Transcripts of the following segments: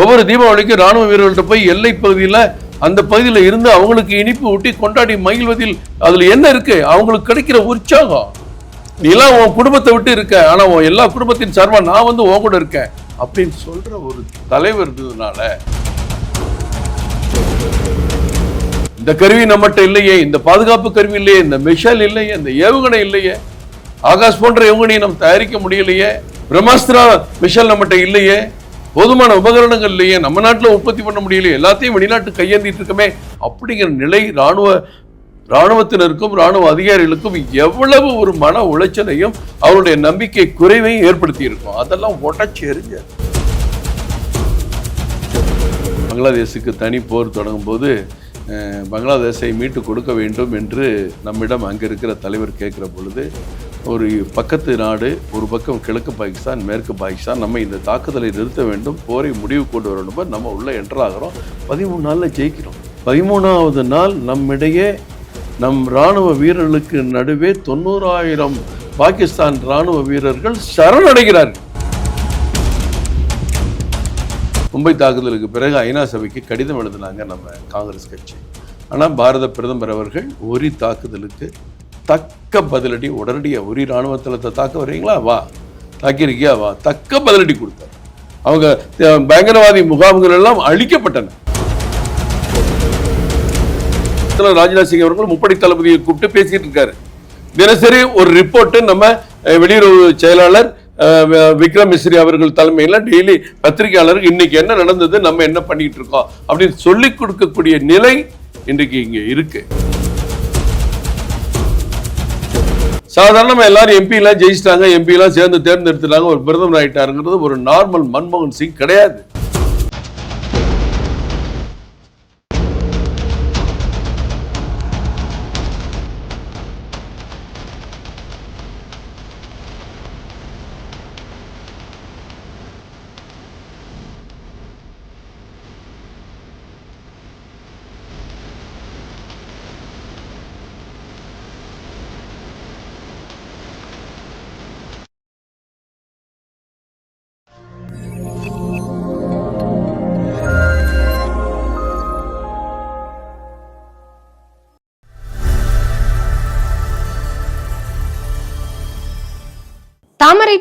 ஒவ்வொரு தீபாவளிக்கும் ராணுவ வீரர்கள்ட்ட போய் எல்லை பகுதியில் அந்த பகுதியில் இருந்து அவங்களுக்கு இனிப்பு ஊட்டி கொண்டாடி மகிழ்வதில் அதில் என்ன இருக்கு? அவங்களுக்கு கிடைக்கிற உற்சாகம். நீலாம் உன் குடும்பத்தை விட்டு இருக்க ஆனால் உன் எல்லா குடும்பத்தின் சார்பாக நான் வந்து உன் கூட இருக்கேன் அப்படின்னு சொல்கிற ஒரு தலைவர் இருந்ததுனால இந்த கருவி நம்மகிட்ட இல்லையே இந்த பாதுகாப்பு கருவி இல்லையே இந்த மிஷல் இல்லையே இந்த ஏவுகணை இல்லையே ஆகாஷ் போன்ற ஏவுகணையை நம்ம தயாரிக்க முடியலையே பிரம்மாஸ்திரா மிஷல் நம்மகிட்ட இல்லையே போதுமான உபகரணங்கள் இல்லையே நம்ம நாட்டில் உற்பத்தி பண்ண முடியலையே எல்லாத்தையும் வெளிநாட்டு கையேந்திட்டு இருக்கமே அப்படிங்கிற நிலை ராணுவ ராணுவத்தினருக்கும் ராணுவ அதிகாரிகளுக்கும் எவ்வளவு ஒரு மன உளைச்சலையும் அவருடைய நம்பிக்கை குறைவையும் ஏற்படுத்தி இருக்கும் அதெல்லாம் உடச்சி எறிஞ்ச. பங்களாதேஷுக்கு தனி போர் தொடங்கும் போது பங்களாதேஷை மீட்டு கொடுக்க வேண்டும் என்று நம்மிடம் அங்கே இருக்கிற தலைவர் கேட்குற பொழுது ஒரு பக்கத்து நாடு ஒரு பக்கம் கிழக்கு பாகிஸ்தான் மேற்கு பாகிஸ்தான். நம்ம இந்த தாக்குதலை நிறுத்த வேண்டும். போரை முடிவு கொண்டு வரணும் நம்ம உள்ளே என்ட்ராகிறோம் பதிமூணு நாளில் ஜெயிக்கிறோம். பதிமூணாவது நாள் நம்மிடையே நம் ராணுவ வீரர்களுக்கு நடுவே தொண்ணூறாயிரம் பாகிஸ்தான் ராணுவ வீரர்கள் சரணடைகிறார்கள். மும்பை தாக்குதலுக்கு பிறகு ஐநா சபைக்கு கடிதம் எழுதினாங்க நம்ம காங்கிரஸ் கட்சி. ஆனால் பாரத பிரதமர் அவர்கள் ஒரி தாக்குதலுக்கு தக்க பதிலடி உடனடியாக உரிய இராணுவ தளத்தை தாக்க வரீங்களா வா. தாக்கியிருக்கியா? வா. தக்க பதிலடி கொடுத்தார். அவங்க பயங்கரவாதி முகாம்கள் எல்லாம் அழிக்கப்பட்டன. ராஜ்நாத் சிங் அவர்கள் முப்படை தளபதியை கூப்பிட்டு பேசிட்டு இருக்காரு. தினசரி ஒரு ரிப்போர்ட்டு நம்ம வெளியுறவு செயலாளர் விக்ரம் மிஸ்ரி அவர்கள் தலைமையில் டெய்லி பத்திரிகையாளருக்கு இன்னைக்கு என்ன நடந்தது நம்ம என்ன பண்ணிட்டு இருக்கோம் அப்படின்னு சொல்லி கொடுக்கக்கூடிய நிலை இன்றைக்கு இங்கே இருக்குது சாதாரணமாக எல்லாரும் எம்பி ஜெயிச்சிட்டாங்க எம்பியெல்லாம் சேர்ந்து தேர்ந்தெடுத்துட்டாங்க ஒரு பிரதமர் ஆகிட்டாருங்கிறது ஒரு நார்மல் மன்மோகன் சிங் கிடையாது.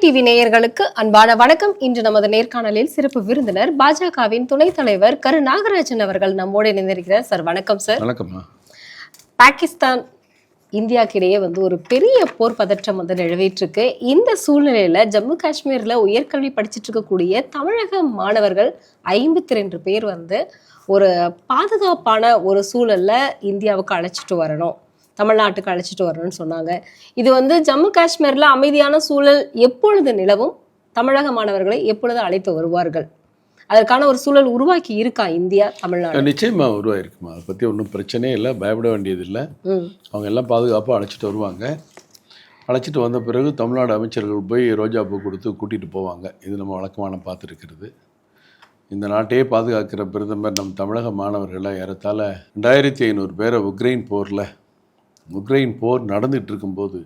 டிவி நேயர்களுக்கு அன்பான வணக்கம். இன்று நமது நேர்காணலில் சிறப்பு விருந்தினர் பாஜகவின் துணைத் தலைவர் கரு நாகராஜன் அவர்கள் நம்மோடு இணைந்திருக்கிறார். சார் வணக்கம் சார். வணக்கம்மா. பாகிஸ்தான் இந்தியாவுக்கு இடையே வந்து ஒரு பெரிய போர் பதற்றம் வந்து நிலவிட்டு இருக்கு இந்த சூழ்நிலையில ஜம்மு காஷ்மீர்ல உயர்கல்வி படிச்சிட்டு இருக்கக்கூடிய தமிழக மாணவர்கள் ஐம்பத்தி ரெண்டு பேர் வந்து ஒரு பாதுகாப்பான ஒரு சூழல்ல இந்தியாவுக்கு அழைச்சிட்டு வரணும். தமிழ்நாட்டுக்கு அழைச்சிட்டு வரணும்னு சொன்னாங்க. இது வந்து ஜம்மு காஷ்மீர்ல அமைதியான சூழல் எப்பொழுது நிலவும்? தமிழக மாணவர்களை எப்பொழுது அழைத்து வருவார்கள்? அதற்கான ஒரு சூழல் உருவாக்கி இருக்கா இந்தியா தமிழ்நாடு? நிச்சயமா உருவாயிருக்குமா? அதை பத்தி ஒன்றும் பிரச்சனையே இல்லை பயப்பட வேண்டியதில்லை. அவங்க எல்லாம் பாதுகாப்பாக அழைச்சிட்டு வருவாங்க. அழைச்சிட்டு வந்த பிறகு தமிழ்நாடு அமைச்சர்கள் போய் ரோஜா பூ கொடுத்து கூட்டிகிட்டு போவாங்க. இது நம்ம வழக்கமான பார்த்துருக்கிறது. இந்த நாட்டையே பாதுகாக்கிற பிரதமர் நம் தமிழக மாணவர்களை ஏறத்தாழ ரெண்டாயிரத்தி ஐநூறு பேரை உக்ரைன் போரில் உக்ரைன் போர் நடந்துகிட்டு இருக்கும்போது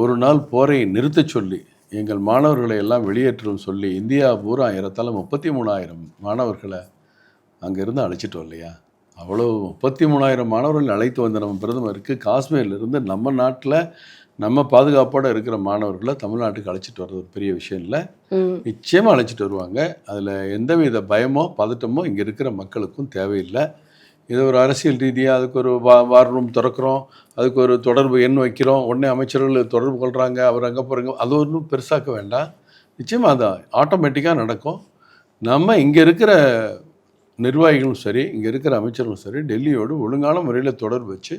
ஒரு நாள் போரை நிறுத்தச் சொல்லி எங்கள் மாணவர்களை எல்லாம் வெளியேற்றணும் சொல்லி இந்தியா பூரா ஏறத்தாழ முப்பத்தி மூணாயிரம் மாணவர்களை அங்கேருந்து அழைச்சிட்டு வரலையா? அவ்வளோ முப்பத்தி மூணாயிரம் மாணவர்கள் அழைத்து வந்த நம்ம பிரதமருக்கு காஷ்மீர்லேருந்து நம்ம நாட்டில் நம்ம பாதுகாப்போடு இருக்கிற மாணவர்களை தமிழ்நாட்டுக்கு அழைச்சிட்டு வர்றது பெரிய விஷயம் இல்லை. நிச்சயமாக அழைச்சிட்டு வருவாங்க. அதில் எந்தவித பயமோ பதட்டமோ இங்கே இருக்கிற மக்களுக்கும் தேவையில்லை. இது ஒரு அரசியல் ரீதியாக அதுக்கு ஒரு வா வார் ரூம் திறக்கிறோம். அதுக்கு ஒரு தொடர்பு எண் வைக்கிறோம். உடனே அமைச்சர்கள் தொடர்பு கொள்கிறாங்க அவர் அங்கே போகிறாங்க அது ஒன்றும் பெருசாக்க வேண்டாம். நிச்சயமாக அது ஆட்டோமேட்டிக்காக நடக்கும். நம்ம இங்கே இருக்கிற நிர்வாகிகளும் சரி இங்கே இருக்கிற அமைச்சர்களும் சரி டெல்லியோடு ஒழுங்கான முறையில் தொடர்பு வச்சு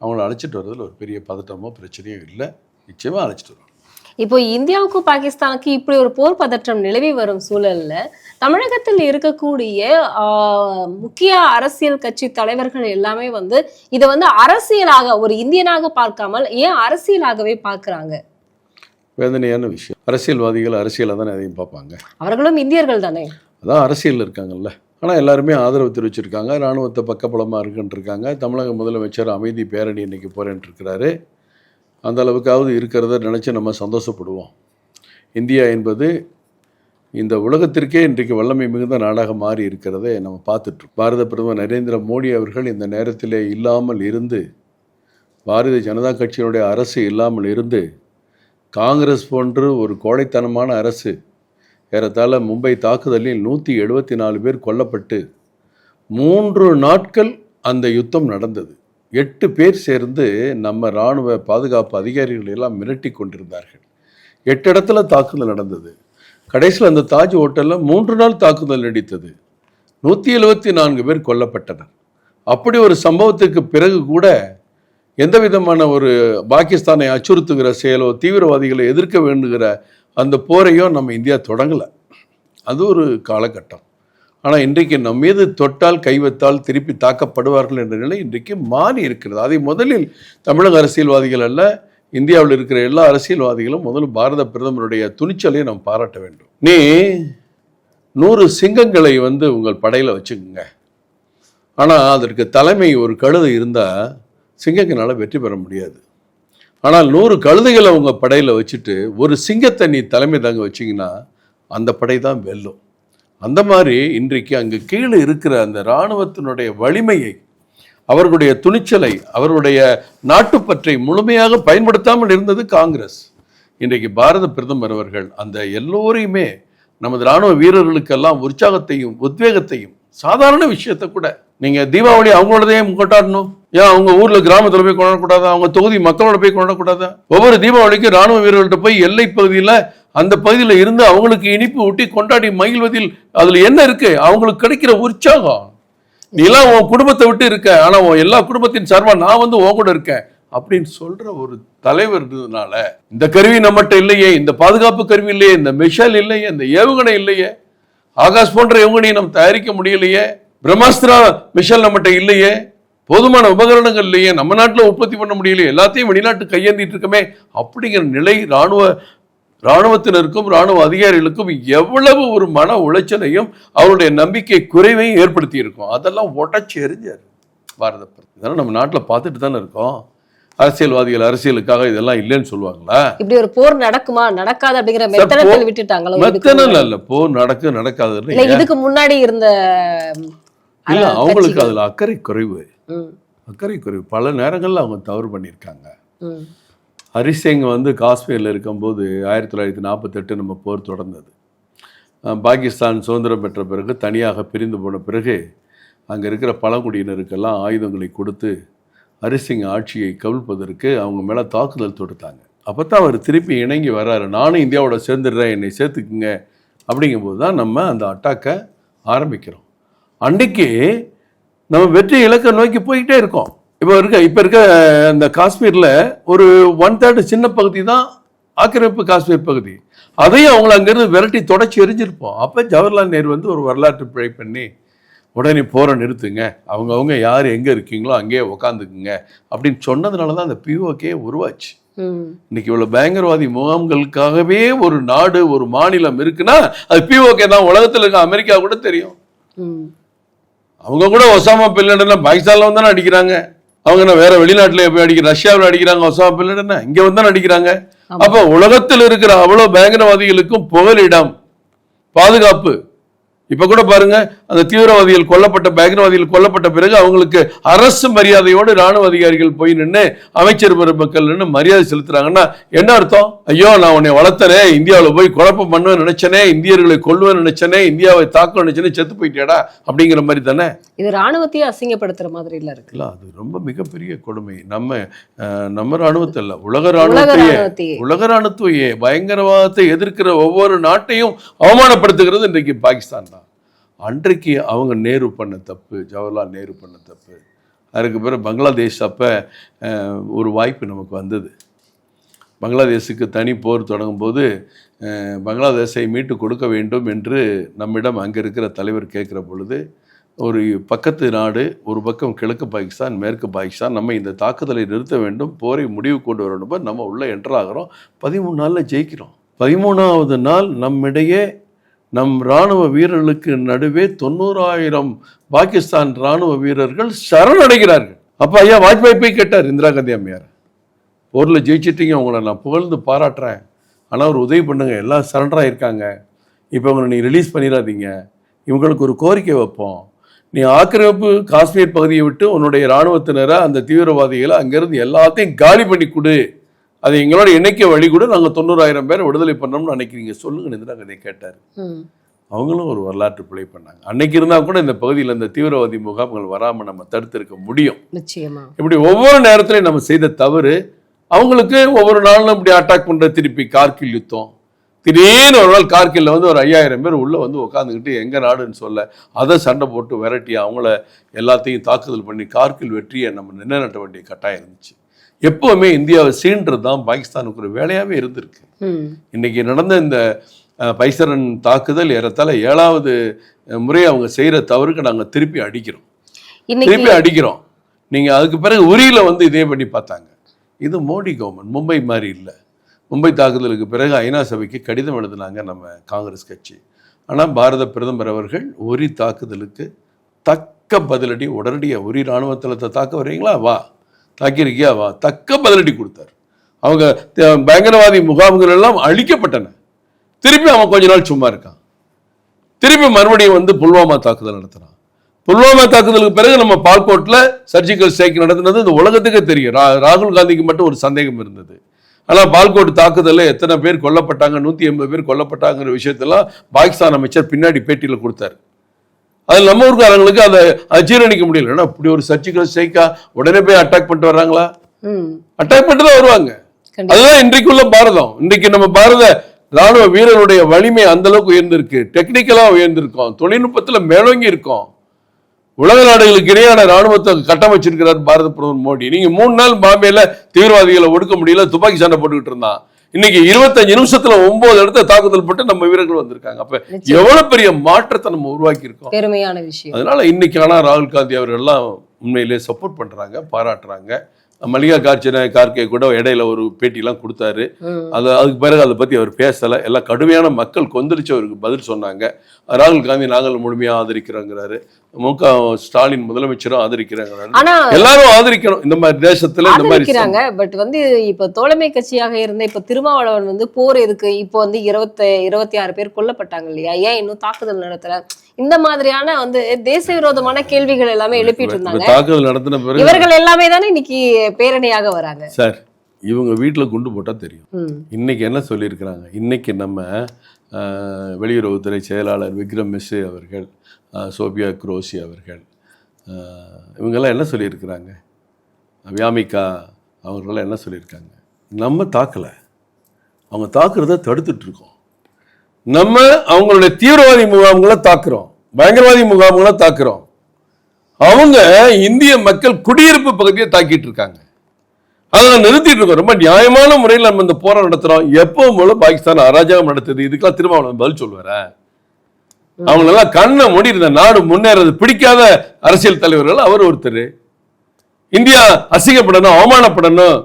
அவங்கள அழைச்சிட்டு வர்றதுல ஒரு பெரிய பதட்டமோ பிரச்சனையோ இல்லை. நிச்சயமாக அழைச்சிட்டு வரோம் இப்போ இந்தியாவுக்கும் பாகிஸ்தானுக்கு இப்படி ஒரு போர் பதற்றம் நிலவி வரும் சூழலில் தமிழகத்தில் இருக்கக்கூடிய முக்கிய அரசியல் கட்சி தலைவர்கள் எல்லாமே வந்து இதை வந்து அரசியலாக ஒரு இந்தியனாக பார்க்காமல் ஏன் அரசியலாகவே பார்க்கறாங்க? வேதனையான விஷயம். அரசியல்வாதிகள் அரசியலாக தானே அதையும் பார்ப்பாங்க. அவர்களும் இந்தியர்கள் தானே? அதான் அரசியல் இருக்காங்கல்ல. ஆனால் எல்லாருமே ஆதரவு தெரிவிச்சிருக்காங்க. இராணுவத்தை பக்கபலமாக இருக்குன்ட்டு இருக்காங்க தமிழக முதலமைச்சர் அமைதி பேரணி இன்னைக்கு போகிறேன்ட்டு இருக்கிறாரு அந்த அளவுக்காவது இருக்கிறத நினச்சி நம்ம சந்தோஷப்படுவோம். இந்தியா என்பது இந்த உலகத்திற்கே இன்றைக்கு வல்லமை மிகுந்த நாடாக மாறி இருக்கிறதை நம்ம பார்த்துட்ருக்கோம். பாரத பிரதமர் நரேந்திர மோடி அவர்கள் இந்த நேரத்திலே இல்லாமல் இருந்து பாரதிய ஜனதா கட்சியினுடைய அரசு இல்லாமல் இருந்து காங்கிரஸ் போன்று ஒரு கோழைத்தனமான அரசு ஏறத்தாழ மும்பை தாக்குதலில் நூற்றி எழுபத்தி நாலு பேர் கொல்லப்பட்டு மூன்று நாட்கள் அந்த யுத்தம் நடந்தது. எட்டு பேர் சேர்ந்து நம்ம இராணுவ பாதுகாப்பு அதிகாரிகள் எல்லாம் மிரட்டி கொண்டிருந்தார்கள். எட்டு இடத்துல தாக்குதல் நடந்தது. கடைசியில் அந்த தாஜ் ஹோட்டலில் மூன்று நாள் தாக்குதல் நடித்தது. நூற்றி எழுபத்தி நான்கு பேர் கொல்லப்பட்டனர். அப்படி ஒரு சம்பவத்துக்கு பிறகு கூட எந்த விதமான ஒரு பாகிஸ்தானை அச்சுறுத்துகிற செயலோ தீவிரவாதிகளை எதிர்க்க வேண்டுகிற அந்த போரையோ நம்ம இந்தியா தொடங்கலை. அது ஒரு காலகட்டம். ஆனால் இன்றைக்கு நம் மீது தொட்டால் கைவத்தால் திருப்பி தாக்கப்படுவார்கள் என்ற நிலை இன்றைக்கு மாறி இருக்கிறது. அதை முதலில் தமிழக அரசியல்வாதிகள் அல்ல இந்தியாவில் இருக்கிற எல்லா அரசியல்வாதிகளும் முதல்ல பாரத பிரதமருடைய துணிச்சலை நாம் பாராட்ட வேண்டும். நீ நூறு சிங்கங்களை வந்து உங்கள் படையில் வச்சுக்கோங்க. ஆனால் அதற்கு தலைமை ஒரு கழுதை இருந்தால் சிங்கங்களால் வெற்றி பெற முடியாது. ஆனால் நூறு கழுதைகளை உங்கள் படையில் வச்சுட்டு ஒரு சிங்கத்தை நீ தலைமை தாங்க வச்சிங்கன்னா அந்த படை தான் வெல்லும். அந்த மாதிரி இன்றைக்கு அங்கே கீழே இருக்கிற அந்த இராணுவத்தினுடைய வலிமையை அவர்களுடைய துணிச்சலை அவர்களுடைய நாட்டுப்பற்றை முழுமையாக பயன்படுத்தாமல் இருந்தது காங்கிரஸ். இன்றைக்கு பாரத பிரதமர் அவர்கள் அந்த எல்லோரையுமே நமது இராணுவ வீரர்களுக்கெல்லாம் உற்சாகத்தையும் உத்வேகத்தையும் சாதாரண விஷயத்தை கூட நீங்க தீபாவளி அவங்களோடதையும் கொண்டாடணும். ஏன் அவங்க ஊர்ல கிராமத்துல போய் கொண்டாடக்கூடாதா? அவங்க தொகுதி மக்களோட போய் கொண்டாடக்கூடாதா? ஒவ்வொரு தீபாவளிக்கும் ராணுவ வீரர்கள்ட்ட போய் எல்லை பகுதியில அந்த பகுதியில இருந்து அவங்களுக்கு இனிப்பு ஊட்டி கொண்டாடி மகிழ்வதில் அதுல என்ன இருக்கு? அவங்களுக்கு கிடைக்கிற உற்சாகம். நீ எல்லாம் உன் குடும்பத்தை விட்டு இருக்க ஆனா உன் எல்லா குடும்பத்தின் சார்பாக நான் வந்து உன் கூட இருக்கேன் அப்படின்னு சொல்ற ஒரு தலைவர் இருந்ததுனால இந்த கருவி நம்மகிட்ட இல்லையே இந்த பாதுகாப்பு கருவி இல்லையே இந்த மிஷல் இல்லையே இந்த ஏவுகணை இல்லையே ஆகாஷ் போன்ற ஏவுகணையை நம்ம தயாரிக்க முடியலையே பிரம்மாஸ்திரா மிஷல் நம்மகிட்ட இல்லையே போதுமான உபகரணங்கள் இல்லையே நம்ம நாட்டில் உற்பத்தி பண்ண முடியலையே எல்லாத்தையும் வெளிநாட்டு கையேந்திட்டு இருக்கமே அப்படிங்கிற நிலை ராணுவ ராணுவத்தினருக்கும் ராணுவ அதிகாரிகளுக்கும் எவ்வளவு ஒரு மன உளைச்சலையும் அவருடைய நம்பிக்கை குறைவையும் ஏற்படுத்தி இருக்கும் அதெல்லாம் உடச்சி எரிஞ்சார் பாரத இதெல்லாம் நம்ம நாட்டில் பார்த்துட்டு தானே இருக்கோம். அரசியல்வாதிகள் அரசியலுக்காக இதெல்லாம் இல்லைன்னு சொல்லுவாங்களா? இப்படி ஒரு போர் நடக்குமா? நடக்காது அப்படிங்கிற மெத்தனத்தில் விட்டுட்டாங்களோ முன்னாடி? இல்ல போர் நடக்கு நடக்காதுன்னு இல்ல இதுக்கு முன்னாடி இருந்த இல்ல அவங்களுக்கு. அதுல அக்கறை குறைவு. அக்கறை குறைவு. பல நேரங்கள்ல அவங்க தவறு பண்ணியிருக்காங்க. ஹரிசிங் வந்து காஷ்மீரில் இருக்கும்போது ஆயிரத்தி தொள்ளாயிரத்தி நாற்பத்தெட்டு நம்ம போர் தொடர்ந்தது. பாகிஸ்தான் சுதந்திரம் பெற்ற பிறகு தனியாக பிரிந்து போன பிறகு அங்கே இருக்கிற பழங்குடியினருக்கெல்லாம் ஆயுதங்களை கொடுத்து ஹரிசிங் ஆட்சியை கவிழ்ப்பதற்கு அவங்க மேலே தாக்குதல் தொடுத்தாங்க. அப்போ தான் அவர் திருப்பி இணங்கி வர்றாரு. நானும் இந்தியாவோட சேர்ந்துடுறேன் என்னை சேர்த்துக்குங்க. அப்படிங்கும்போது தான் நம்ம அந்த அட்டாக்கை ஆரம்பிக்கிறோம். அன்றைக்கு நம்ம வெற்றி இலக்கை நோக்கி போய்கிட்டே இருக்கோம். இப்போ இருக்க இப்போ இருக்க இந்த காஷ்மீரில் ஒரு ஒன் தேர்டு சின்ன பகுதி தான் ஆக்கிரமிப்பு காஷ்மீர் பகுதி. அதையும் அவங்கள அங்கேருந்து விரட்டி தொடச்சி எரிஞ்சிருப்போம். அப்போ ஜவஹர்லால் நேரு வந்து ஒரு வரலாற்று பிழை பண்ணி உடனே போரை நிறுத்துங்க. அவங்கவுங்க யார் எங்கே இருக்கீங்களோ அங்கேயே உக்காந்துக்குங்க. அப்படின்னு சொன்னதுனால தான் அந்த பிஓகே உருவாச்சு. இன்னைக்கு இவ்வளவு பயங்கரவாதி முகாம்களுக்காகவே ஒரு நாடு ஒரு மாநிலம் இருக்குன்னா அது பிஓகே தான். உலகத்தில் இருக்க அமெரிக்கா கூட தெரியும். ம். அவங்க கூட ஒசாமா பில்லடன பாகிஸ்தான்ல வந்து தானே அடிக்கிறாங்க. அவங்க என்ன வேற வெளிநாட்டுல போய் அடிக்கிற ரஷ்யாவில் அடிக்கிறாங்க ஒசாமா பில்லடன இங்க வந்து அடிக்கிறாங்க. அப்ப உலகத்தில் இருக்கிற அவ்வளவு பயங்கரவாதிகளுக்கும் புகலிடம் பாதுகாப்பு. இப்ப கூட பாருங்க அந்த தீவிரவாதிகள் கொல்லப்பட்ட பயங்கரவாதிகள் கொல்லப்பட்ட பிறகு அவங்களுக்கு அரசு மரியாதையோடு ராணுவ அதிகாரிகள் போய் நின்று அமைச்சர் பெருமக்கள் நின்று மரியாதை செலுத்துறாங்கன்னா என்ன அர்த்தம்? ஐயோ நான் உன்னை வளர்த்தனே இந்தியாவில் போய் குழப்பம் பண்ணுவேன் நினைச்சனே இந்தியர்களை கொல்லுவேன் நினைச்சனே இந்தியாவை தாக்க நினைச்சனே செத்து போயிட்டேடா அப்படிங்கிற மாதிரி தானே? இது ராணுவத்தையே அசிங்கப்படுத்துற மாதிரி இல்ல இருக்கு. இல்ல அது ரொம்ப மிகப்பெரிய கொடுமை. நம்ம நம்ம ராணுவத்தை இல்ல உலக ராணுவத்தையே உலக ராணுவத்தையே பயங்கரவாதத்தை எதிர்க்கிற ஒவ்வொரு நாட்டையும் அவமானப்படுத்துகிறது இன்றைக்கு பாகிஸ்தான் தான். அன்றைக்கு அவங்க நேரு பண்ண தப்பு ஜவஹர்லால் நேரு பண்ண தப்பு. அதுக்கு பிறகு பங்களாதேஷ் அப்போ ஒரு வாய்ப்பு நமக்கு வந்தது. பங்களாதேஷுக்கு தனி போர் தொடங்கும்போது பங்களாதேஷை மீட்டு கொடுக்க வேண்டும் என்று நம்மிடம் அங்கே இருக்கிற தலைவர் கேட்குற பொழுது ஒரு பக்கத்து நாடு ஒரு பக்கம் கிழக்கு பாகிஸ்தான் மேற்கு பாகிஸ்தான் நம்ம இந்த தாக்குதலை நிறுத்த வேண்டும் போரை முடிவு கொண்டு வரணும் நம்ம உள்ளே என்ட்ராகிறோம் பதிமூணு நாளில் ஜெயிக்கிறோம். பதிமூணாவது நாள் நம்மிடையே நம் இராணுவ வீரர்களுக்கு நடுவே தொண்ணூறாயிரம் பாகிஸ்தான் இராணுவ வீரர்கள் சரணடைகிறார்கள். அப்போ ஐயா வாஜ்பாய் போய் கேட்டார் இந்திரா காந்தி அம்மையார். போரில் ஜெயிச்சிட்டீங்க உங்களை நான் புகழ்ந்து பாராட்டுறேன். ஆனால் ஒரு உதவி பண்ணுங்க எல்லாம் சரண்டராக இருக்காங்க. இப்போ இவங்களை நீ ரிலீஸ் பண்ணிடாதீங்க. இவங்களுக்கு ஒரு கோரிக்கை வைப்போம். நீ ஆக்கிரமிப்பு காஷ்மீர் பகுதியை விட்டு உன்னுடைய இராணுவத்தினரை அந்த தீவிரவாதிகளை அங்கேருந்து எல்லாத்தையும் காலி பண்ணி கொடு. அதை எங்களோட இணைக்க வழி கூட நாங்கள் தொண்ணூறாயிரம் பேரை விடுதலை பண்ணோம்னு நினைக்கிறீங்க. சொல்லுங்கன்னு நாங்கள் இதை கேட்டார். அவங்களும் ஒரு வரலாற்று பிழை பண்ணாங்க. அன்னைக்கு இருந்தால் கூட இந்த பகுதியில் இந்த தீவிரவாதி முகாம்கள் வராமல் நம்ம தடுத்திருக்க முடியும். நிச்சயமா. இப்படி ஒவ்வொரு நேரத்திலையும் நம்ம செய்த தவறு அவங்களுக்கு ஒவ்வொரு நாளும் இப்படி அட்டாக் பண்ற திருப்பி கார்கில் யுத்தம். திடீர்னு ஒரு நாள் கார்கில்ல வந்து ஒரு ஐயாயிரம் பேர் உள்ள வந்து உட்காந்துக்கிட்டு எங்க நாடுன்னு சொல்ல அதை சண்டை போட்டு விரட்டி அவங்கள எல்லாத்தையும் தாக்குதல் பண்ணி கார்கில் வெற்றியை நம்ம நிலைநாட்ட வேண்டிய கட்டாயம் இருந்துச்சு. எப்பவுமே இந்தியாவை சீன்றது தான் பாகிஸ்தானுக்கு ஒரு வேலையாவே இருந்திருக்கு. இன்னைக்கு நடந்த இந்த பைசரன் தாக்குதல் ஏறத்தாழ ஏழாவது முறை அவங்க செய்யற தவறுக்கு நாங்க திருப்பி அடிக்கிறோம். திருப்பி அடிக்கிறோம். நீங்க அதுக்கு பிறகு உரியில வந்து இதே பண்ணி பார்த்தாங்க. இது மோடி கவர்மெண்ட் மும்பை மாதிரி இல்லை. மும்பை தாக்குதலுக்கு பிறகு ஐநா சபைக்கு கடிதம் எழுதினாங்க நம்ம காங்கிரஸ் கட்சி. ஆனால் பாரத பிரதமர் அவர்கள் உரி தாக்குதலுக்கு தக்க பதிலடி உடனடியாக உரி இராணுவ தளத்தை தாக்க வர்றீங்களா? வா. தாக்கியிருக்கியாவா தக்க பதிலடி கொடுத்தார். அவங்க பயங்கரவாதி முகாம்கள் எல்லாம் அழிக்கப்பட்டன. திருப்பி அவன் கொஞ்ச நாள் சும்மா இருக்கான். திருப்பி மறுபடியும் வந்து புல்வாமா தாக்குதல் நடத்துறான் புல்வாமா தாக்குதலுக்கு பிறகு நம்ம பால்கோட்டில் சர்ஜிக்கல் ஸ்ட்ரைக் நடத்தினது இந்த உலகத்துக்கே தெரியும். ரா- ராகுல் காந்திக்கு மட்டும் ஒரு சந்தேகம் இருந்தது. ஆனால் பால்கோட் தாக்குதலில் எத்தனை பேர் கொல்லப்பட்டாங்க நூற்றி எண்பது பேர் கொல்லப்பட்டாங்கிற விஷயத்தெல்லாம் பாகிஸ்தான் அமைச்சர் பின்னாடி பேட்டியில் கொடுத்தாரு. அதில் நம்ம ஊருக்காரங்களுக்கு அதை அஜீரணிக்க முடியல. ஏன்னா இப்படி ஒரு சர்ஜிக்கல் ஸ்ட்ரைக்கா உடனே போய் அட்டாக் பண்ணிட்டு வர்றாங்களா. அட்டாக் பண்ணிட்டு தான் வருவாங்க. அதுதான் இன்றைக்குள்ள பாரதம். இன்றைக்கு நம்ம பாரத ராணுவ வீரருடைய வலிமை அந்த அளவுக்கு உயர்ந்திருக்கு. டெக்னிக்கலா உயர்ந்திருக்கோம். தொழில்நுட்பத்துல மேலோங்கி இருக்கோம். உலக நாடுகளுக்கு இடையான ராணுவத்தை கட்டமைச்சிருக்கிறார் பாரத பிரதமர் மோடி. நீங்க மூணு நாள் பாம்பேல தீவிரவாதிகளை ஒடுக்க முடியல துப்பாக்கி சண்டை போட்டுக்கிட்டு இருந்தான். இன்னைக்கு இருபத்தஞ்சு நிமிஷத்துல ஒன்பது இடத்த தாக்குதல் போட்டு நம்ம வீரர்கள் வந்திருக்காங்க. அப்ப. எவ்வளவு பெரிய மாற்றத்தை நம்ம உருவாக்கி இருக்கோம் பெருமையான விஷயம். அதனால இன்னைக்கு ஆனா ராகுல் காந்தி அவர்கள் எல்லாம் உண்மையிலே சப்போர்ட் பண்றாங்க பாராட்டுறாங்க. மல்லிகா கார்ச்சனை கார்கே கூட இடையில ஒரு பேட்டிலாம் கொடுத்தாரு. அது அதுக்கு பிறகு அதை பத்தி அவர் பேசல. எல்லாம் கடுமையான மக்கள் கொந்தளிச்சு அவருக்கு பதில் சொன்னாங்க. ராகுல் காந்தி நாங்கள் முழுமையா ஆதரிக்கிறோங்கிறாரு. மு க ஸ்டாலின் முதலமைச்சரும் ஆதரிக்கிறாங்கிறாரு ஆனா எல்லாரும் ஆதரிக்கணும். இந்த மாதிரி தேசத்துல இந்த மாதிரி ஆதரிக்கிறாங்க. பட் வந்து இப்ப தோழமை கட்சியாக இருந்த இப்ப திருமாவளவன் வந்து போர் எதுக்கு? இப்போ வந்து இருபத்தி இருபத்தி ஆறு பேர் கொல்லப்பட்டாங்க இல்லையா? ஏன் இன்னும் தாக்குதல் நடத்தல? இந்த மாதிரியான வந்து தேச விரோதமான கேள்விகள் எல்லாமே எழுப்பிட்டு இருந்தாங்க. தாக்குதல் நடத்தின பிறகு இவர்கள் எல்லாமே தானே இன்னைக்கு பேரணியாக வராங்க. சார் இவங்க வீட்டுல குண்டு போட்டா தெரியும். ம். இன்னைக்கு என்ன சொல்லியிருக்கிறாங்க? இன்னைக்கு நம்ம வெளியுறவுத்துறை செயலாளர் விக்ரம் மிஸ்ரே அவர்கள் சோபியா குரோசி அவர்கள் இவங்கெல்லாம் என்ன சொல்லியிருக்கிறாங்க? வியாமிகா அவர்களெல்லாம் என்ன சொல்லியிருக்காங்க? நம்ம தாக்கலை. அவங்க தாக்குறத தடுத்துட்டு இருக்கோம் நம்ம அவங்களுடைய தீவிரவாதி முகாம்களை தாக்குறோம். பயங்கரவாதி முகாம்களை தாக்குறோம். அவங்க இந்திய மக்கள் குடியிருப்பு பகுதியை தாக்கிட்டு இருக்காங்க அதை நிறுத்திட்டு இருக்கோம். ரொம்ப நியாயமான முறையில் நம்ம இந்த போராட்டம் நடத்துறோம். எப்பவும் போல பாகிஸ்தான் அராஜகம் நடத்துது. இதுக்கெல்லாம் திரும்ப அவனை பதில் சொல்லுவார? அவங்களெல்லாம் கண்ணை மூடி இருந்த நாடு முன்னேறது பிடிக்காத அரசியல் தலைவர்கள் அவர் ஒருத்தர். இந்தியா அசிங்கப்படணும் அவமானப்படணும்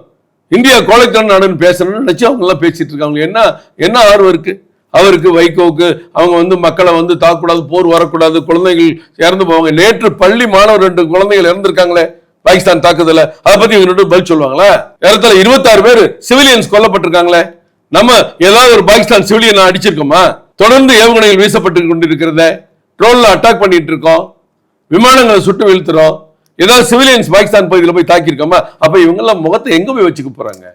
இந்தியா கோழைத்தன நாடுன்னு பேசணும்னு நினைச்சு அவங்க எல்லாம் பேசிட்டு இருக்காங்க. என்ன என்ன ஆர்வம் இருக்கு? அவருக்கு வைகோவுக்கு அவங்க வந்து மக்களை வந்து தாக்கக்கூடாது போர் வரக்கூடாது குழந்தைகள் இறந்து போவாங்க. நேற்று பள்ளி மாணவர் ரெண்டு குழந்தைகள் இறந்திருக்காங்களே. பாகிஸ்தான் தாக்குதல அதை பத்தி இவங்க பதில் சொல்லுவாங்களா? இடத்துல இருபத்தாறு பேர் சிவிலியன்ஸ் கொல்லப்பட்டிருக்காங்களே. நம்ம ஏதாவது ஒரு பாகிஸ்தான் சிவிலியன் அடிச்சிருக்கோமா? தொடர்ந்து ஏவுகணைகள் வீசப்பட்டு கொண்டிருக்கிறத. ட்ரோன்ல அட்டாக் பண்ணிட்டு இருக்கோம். விமானங்களை சுட்டு வீழ்த்துறோம். ஏதாவது சிவிலியன்ஸ் பாகிஸ்தான் பகுதியில் போய் தாக்கியிருக்கோமா? அப்ப இவங்கெல்லாம் முகத்தை எங்க போய் வச்சுக்க போறாங்க?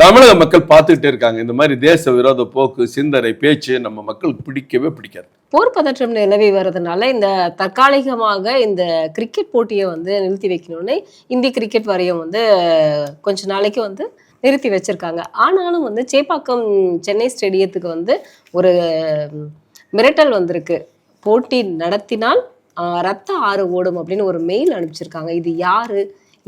தமிழக மக்கள் பார்த்துக்கிட்டே இருக்காங்க. இந்த மாதிரி தேச விரோத போக்கு சிந்தனை பேச்சு நம்ம மக்களுக்கு பிடிக்கவே பிடிக்காது. போர் பதற்றம் நிலவி வர்றதுனால இந்த தற்காலிகமாக இந்த கிரிக்கெட் போட்டியை வந்து நிறுத்தி வைக்கணும்னு இந்திய கிரிக்கெட் வாரியம் வந்து கொஞ்ச நாளைக்கு வந்து நிறுத்தி வச்சிருக்காங்க. ஆனாலும் வந்து சேப்பாக்கம் சென்னை ஸ்டேடியத்துக்கு வந்து ஒரு மிரட்டல் வந்திருக்கு. போட்டி நடத்தினால் ரத்த ஆறு ஓடும் அப்படின்னு ஒரு மெயில் அனுப்பிச்சிருக்காங்க. இது யாரு?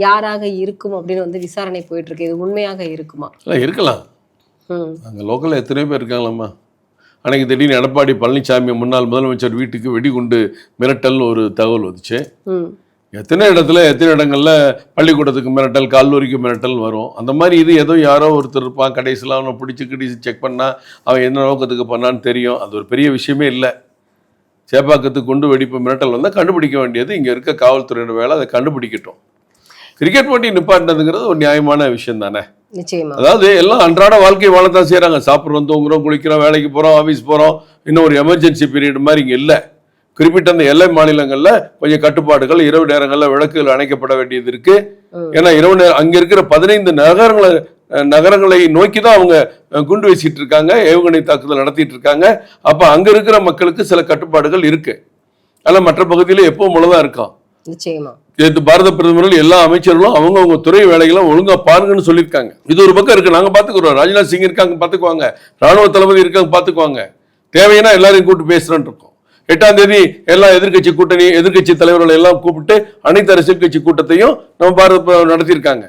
யாராக இருக்கும் அப்படின்னு வந்து விசாரணை போயிட்டு இருக்கு இது உண்மையாக இருக்குமா? இல்லை இருக்கலாம். அங்கே லோக்கலில் எத்தனை பேர் இருக்காங்களாம்மா. அன்னைக்கு திடீர்னு எடப்பாடி பழனிசாமி முன்னாள் முதலமைச்சர் வீட்டுக்கு வெடிகுண்டு மிரட்டல்னு ஒரு தகவல் வந்துச்சு. எத்தனை இடத்துல எத்தனை இடங்கள்ல பள்ளிக்கூடத்துக்கு மிரட்டல் கல்லூரிக்கு மிரட்டல் வரும். அந்த மாதிரி இது ஏதோ யாரோ ஒருத்தர் இருப்பான். கடைசியில் அவனை பிடிச்சி கிடிச்சு செக் பண்ணா அவன் என்ன நோக்கத்துக்கு பண்ணான்னு தெரியும். அது ஒரு பெரிய விஷயமே இல்லை. சேப்பாக்கத்துக்கு குண்டு வெடிப்பு மிரட்டல் வந்தால் கண்டுபிடிக்க வேண்டியது இங்கே இருக்க காவல்துறையோட வேலை அதை கண்டுபிடிக்கட்டும். கிரிக்கெட் போட்டி நிப்பாட்டினதுங்கிறது ஒரு நியாயமான விஷயம் தானே நிச்சயமா. அதாவது எல்லாம் அன்றாட வாழ்க்கை வாழத்தான் செய்கிறாங்க சாப்பிட்றோம் தூங்குறோம் குளிக்கிறோம் வேலைக்கு போகிறோம் ஆஃபீஸ் போகிறோம் இன்னும் ஒரு எமர்ஜென்சி பீரியட் மாதிரி இங்கே இல்லை. குறிப்பிட்ட அந்த எல்லை மாநிலங்களில் கொஞ்சம் கட்டுப்பாடுகள் இரவு நேரங்களில் விளக்குகள் அணைக்கப்பட வேண்டியது இருக்கு. ஏன்னா இரவு நேரம் அங்கே இருக்கிற பதினைந்து நகரங்களை நகரங்களை நோக்கி தான் அவங்க குண்டு வீசிட்டு இருக்காங்க ஏவுகணை தாக்குதல் நடத்திட்டு இருக்காங்க. அப்போ அங்கே இருக்கிற மக்களுக்கு சில கட்டுப்பாடுகள் இருக்கு. ஆனால் மற்ற பகுதியில் எப்பவும் போலதான் இருக்கான் நிச்சயமா. நேற்று பாரத பிரதமர்கள் எல்லா அமைச்சர்களும் அவங்கவங்க துறை வேலைகளை ஒழுங்கா பாருங்கன்னு சொல்லியிருக்காங்க. இது ஒரு பக்கம் இருக்கு. நாங்க பாத்துக்கிறோம். ராஜ்நாத் சிங் இருக்காங்க பாத்துக்குவாங்க. ராணுவ தளபதி இருக்காங்க பாத்துக்குவாங்க. தேவைன்னா எல்லாரையும் கூப்பிட்டு பேசுறோம் இருக்கோம். எட்டாம் தேதி எல்லா எதிர்க்கட்சி கூட்டணி எதிர்க்கட்சி தலைவர்களை எல்லாம் கூப்பிட்டு அனைத்து அரசியல் கட்சி கூட்டத்தையும் நம்ம பாரத நடத்தியிருக்காங்க.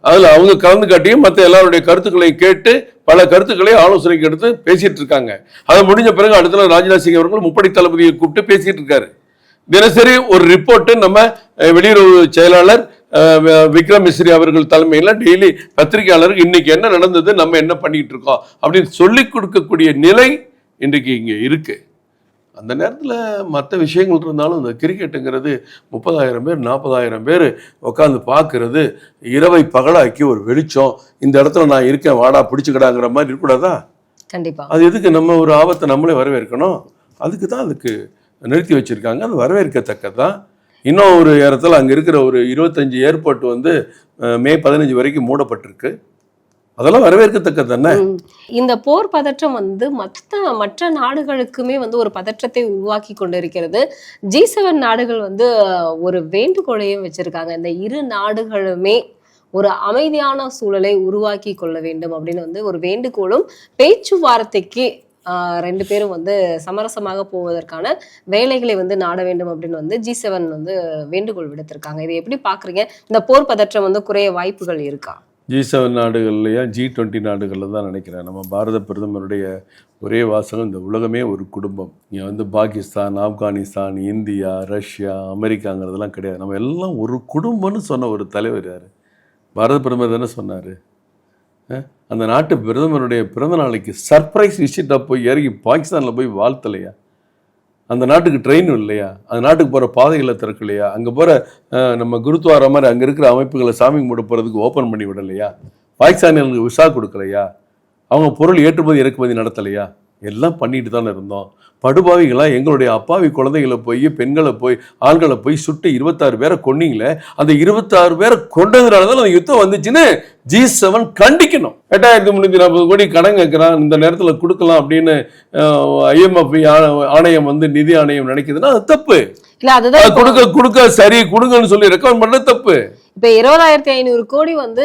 அதுல அவங்க கலந்து காட்டியும் மற்ற எல்லாருடைய கருத்துக்களை கேட்டு பல கருத்துக்களை ஆலோசனைக்கு எடுத்து பேசிட்டு இருக்காங்க. அது முடிஞ்ச பிறகு அடுத்த நாள் ராஜ்நாத் சிங் அவர்கள் முப்படை தளபதியை கூப்பிட்டு பேசிட்டு இருக்காரு. தினசரி ஒரு ரிப்போர்ட் நம்ம வெளியுறவு செயலாளர் விக்ரம் மிஸ்ரி அவர்கள் தலைமையில் டெய்லி பத்திரிகையாளருக்கு இன்னைக்கு என்ன நடந்தது நம்ம என்ன பண்ணிட்டு இருக்கோம் அப்படின்னு சொல்லி கொடுக்கக்கூடிய நிலை இன்றைக்கு இங்கே இருக்கு. அந்த நேரத்தில் மற்ற விஷயங்கள் இருந்தாலும் இந்த கிரிக்கெட்டுங்கிறது முப்பதாயிரம் பேர் நாற்பதாயிரம் பேர் உட்காந்து பார்க்கறது இரவை பகலாக்கி ஒரு வெளிச்சம் இந்த இடத்துல நான் இருக்கேன் வாடா பிடிச்சிக்கடாங்கிற மாதிரி இருக்கக்கூடாதா? கண்டிப்பா. அது எதுக்கு நம்ம ஒரு ஆபத்தை நம்மளே வரவேற்கணும்? அதுக்கு தான் அதுக்கு நிறுத்தி வச்சிருக்காங்க. அது வரவேற்கத்தக்கது. தான் இன்னும் ஒரு இடத்துல அங்கே இருக்கிற ஒரு இருபத்தஞ்சு ஏர்போர்ட் வந்து மே பதினஞ்சு வரைக்கும் மூடப்பட்டிருக்கு. அதெல்லாம் வரவேற்கத்தக்கது தானே இந்த போர் பதற்றம் வந்து மற்ற மற்ற நாடுகளுக்குமே வந்து ஒரு பதற்றத்தை உருவாக்கி கொண்டிருக்கிறது. ஜி செவன் நாடுகள் வந்து ஒரு வேண்டுகோளையும் வச்சிருக்காங்க. இந்த இரு நாடுகளுமே ஒரு அமைதியான சூழலை உருவாக்கி கொள்ள வேண்டும் அப்படின்னு வந்து ஒரு வேண்டுகோளும் பேச்சுவார்த்தைக்கு ரெண்டு பேரும் வந்து சமரசமாக போவதற்கான வேலைகளை வந்து நாட வேண்டும் அப்படின்னு வந்து ஜி செவன் வந்து வேண்டுகோள் விடுத்திருக்காங்க. இதை எப்படி பார்க்குறீங்க? இந்த போர் பதற்றம் வந்து குறைய வாய்ப்புகள் இருக்கா? ஜி செவன் நாடுகள்லையா ஜி டுவெண்ட்டி நாடுகளில் தான் நினைக்கிறேன். நம்ம பாரத பிரதமருடைய ஒரே வாசகம் இந்த உலகமே ஒரு குடும்பம். இங்கே வந்து பாகிஸ்தான் ஆப்கானிஸ்தான் இந்தியா ரஷ்யா அமெரிக்காங்கிறதெல்லாம் கிடையாது. நம்ம எல்லாம் ஒரு குடும்பம்னு சொன்ன ஒரு தலைவர் யார்? பாரத பிரதமர் தானே சொன்னார். அந்த நாட்டு பிரதமருடைய பிறந்த நாளைக்கு சர்ப்ரைஸ் விசிட்டாக போய் இறங்கி பாகிஸ்தானில் போய் வாழ்த்தலையா? அந்த நாட்டுக்கு ட்ரெயினும் இல்லையா அந்த நாட்டுக்கு போகிற பாதைகளை திறக்கலையா? அங்கே போகிற நம்ம குருத்வாரா மாதிரி அங்கே இருக்கிற அமைப்புகளை சாமி கும்பிட போகிறதுக்கு ஓப்பன் பண்ணி விடலையா? பாகிஸ்தானியர்களுக்கு விசா கொடுக்கலையா? அவங்க பொருள் ஏற்றுமதி இறக்குமதி நடத்தலையா? எல்லாம் பண்ணிட்டு தானே இருந்தோம். படுபாவிகளாக எங்களுடைய அப்பாவி குழந்தைகளை போய் பெண்களை போய் ஆண்களை போய் சுட்டு இருபத்தாறு பேரை கொன்னீங்களே அந்த இருபத்தாறு பேரை கொண்டதுனால தான் அந்த யுத்தம் வந்துச்சுன்னு ஜி செவன் கண்டிக்கணும். எட்டாயிரத்தி முந்நூற்றி நாற்பது கோடி கடன் கேட்குறான். இந்த நேரத்தில் கொடுக்கலாம் அப்படின்னு ஐஎம்எஃப் ஆணையம் வந்து நிதி ஆணையம் நினைக்குதுன்னா அது தப்பு. இல்ல அதுதான் அது கொடுக்க கொடுக்க சரி கொடுங்கன்னு சொல்லி ரெக்கமெண்ட் பண்ண தப்பு. இப்ப இருபதாயிரத்தி ஐநூறு கோடி வந்து